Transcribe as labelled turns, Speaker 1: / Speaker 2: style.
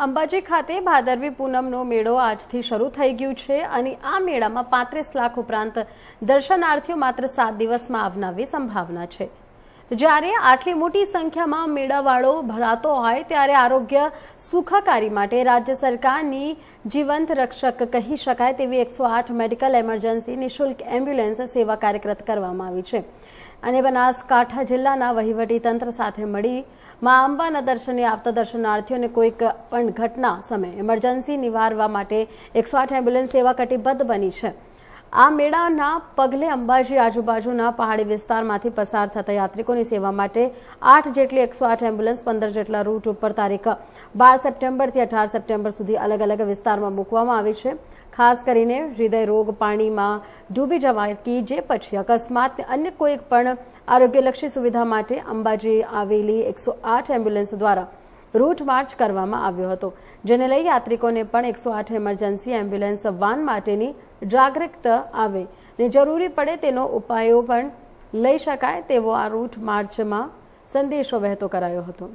Speaker 1: અંબાજી ખાતે ભાદરવી પૂનમનો મેળો આજથી શરૂ થઈ ગયું છે અને આ મેળામાં પાંત્રીસ લાખ ઉપરાંત દર્શનાર્થીઓ માત્ર સાત દિવસમાં આવનારી સંભાવના છે. જ્યારે આટલી મોટી સંખ્યામાં મેળાવાળો ભરાતો હોય ત્યારે આરોગ્ય સુખાકારી માટે રાજ્ય સરકારની જીવંત રક્ષક કહી શકાય તેવી એકસો આઠ મેડિકલ એમરજન્સી નિઃશુલ્ક એમ્બ્યુલન્સ સેવા કાર્યરત કરવામાં આવી છે. અને બનાસકાંઠા જિલ્લાના તંત્ર સાથે મળી મા અંબાના દર્શને આવતા દર્શનાર્થીઓને કોઈક પણ ઘટના સમયે એમરજન્સી નિવારવા માટે એકસો આઠ એમ્બ્યુલન્સ સેવા કટિબદ્ધ બની છે. આ મેળાના પગલે અંબાજી આજુબાજુના પહાડી વિસ્તારમાંથી પસાર થતા યાત્રિકોની સેવા માટે આઠ જેટલી એકસો આઠ એમ્બ્યુલન્સ, પંદર જેટલા રૂટ ઉપર તારીખ બાર સપ્ટેમ્બરથી અઢાર સપ્ટેમ્બર સુધી અલગ અલગ વિસ્તારમાં મૂકવામાં આવી છે. ખાસ કરીને હૃદય રોગ પાણીમાં ડૂબી જવાથી જે પછી અકસ્માત અન્ય કોઈ પણ આરોગ્યલક્ષી સુવિધા માટે અંબાજી આવેલી એકસો આઠ એમ્બ્યુલન્સ દ્વારા રૂટ માર્ચ કરવામાં આવ્યો હતો, જેને લઈ યાત્રિકોને પણ એકસો આઠ ઇમરજન્સી એમ્બ્યુલન્સ વાન માટેની જાગૃતતા આવે. ને જરૂરી પડે તેનો ઉપાયો પણ લઈ શકાય તેવો આ રૂટ માર્ચમાં સંદેશો વહેતો કરાયો હતો.